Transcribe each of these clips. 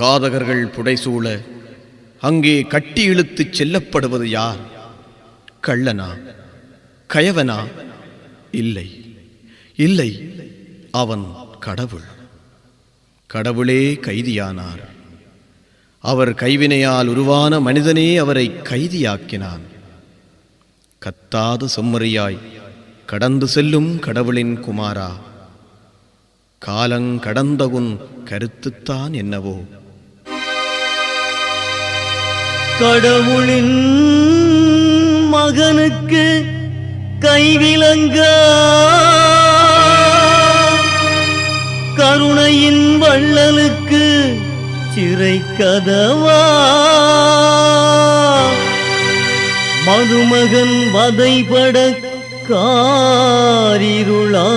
காதகர்கள் புடைசூழ அங்கே கட்டி இழுத்துச் செல்லப்படுவது யார்? கள்ளனா? கயவனா? இல்லை. இல்லை அவன் கடவுள். கடவுளே கைதியானார். அவர் கைவினையால் உருவான மனிதனே அவரை கைதியாக்கினான். கத்தாத செம்மறியாய் கடந்து செல்லும் கடவுளின் குமாரா? காலங் கடந்தகுன் கருத்துத்தான் என்னவோ? கடவுளின் மகனுக்கு கைவிலங்க கருணையின் வள்ளலுக்கு சிறை கதவா. மதுமகன் வதைபட காரிருளா.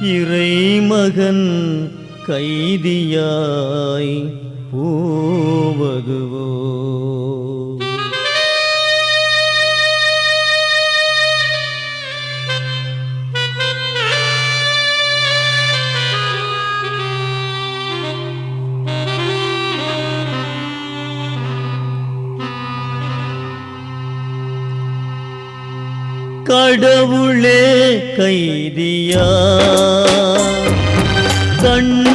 இறைமகன் கைதியா. போவதுவோ? கடவுளே கைதியா கண்களே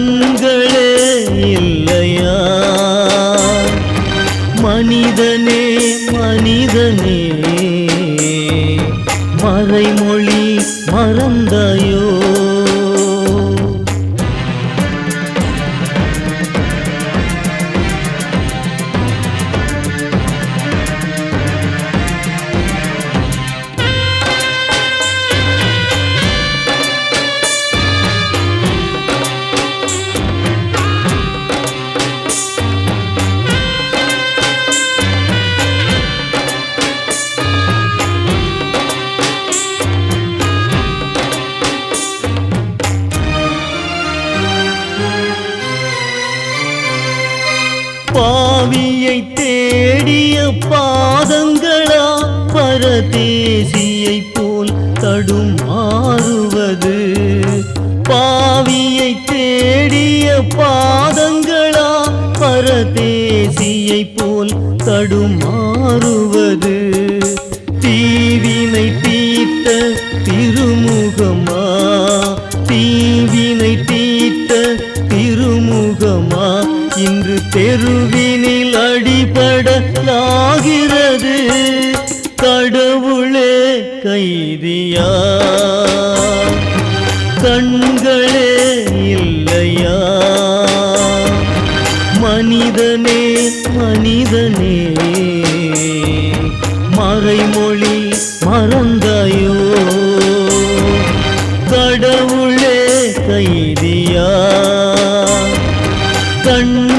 கண்களே இல்லையா? மனிதனே மனிதனே மறைமொழி மறந்தாயோ? பாவியை தேடிய பாதங்களா பரதேசியை போல் தடுமாறுவது பாவியை தேடிய பாதங்களா பரதேசியை போல் தடுமாறுவது தீவினை தீர்த்த திருமுகமா? தீவினை தீர்த்த திருமுகமா? இன்று தெருவினில் அடிபடலாகிறது. கடவுளே கைதியா? கண்களே இல்லையா? மனிதனே மனிதனே மறைமொழி மறந்தாயோ? கடவுளே கைதியா? கண்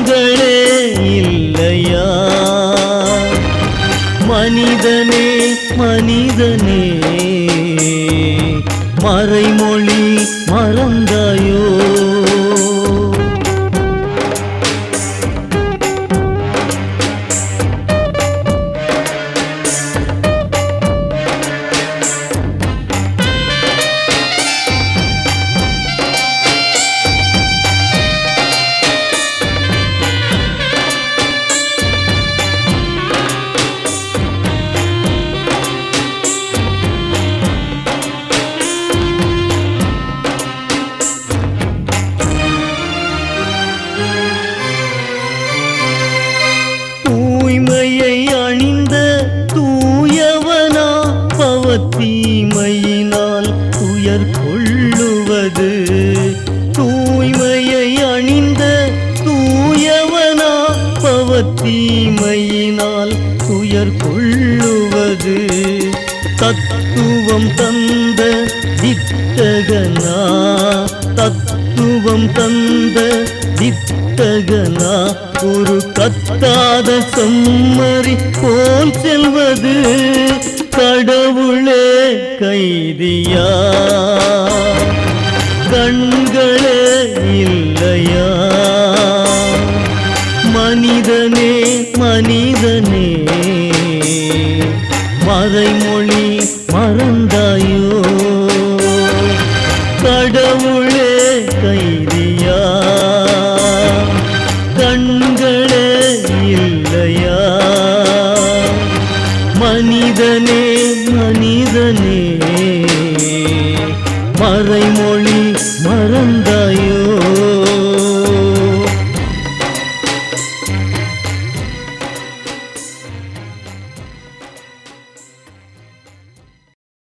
மனிதனே மறைமொழி மறந்தாயோ? தீமையினால் துயர் கொள்ளுவது. தூய்மையை அணிந்த தூயவனா பவத்தீமையினால் துயர் கொள்ளுவது. தத்துவம் தந்த வித்தகனா தத்துவம் தந்த வித்தகனா ஒரு கத்தாத செம்மறி போல் செல்வது. கடவுளே கைதியா? கண்களே இல்லையா? மனிதனே மனிதனே மறைமொழி மறந்தாயோ? கட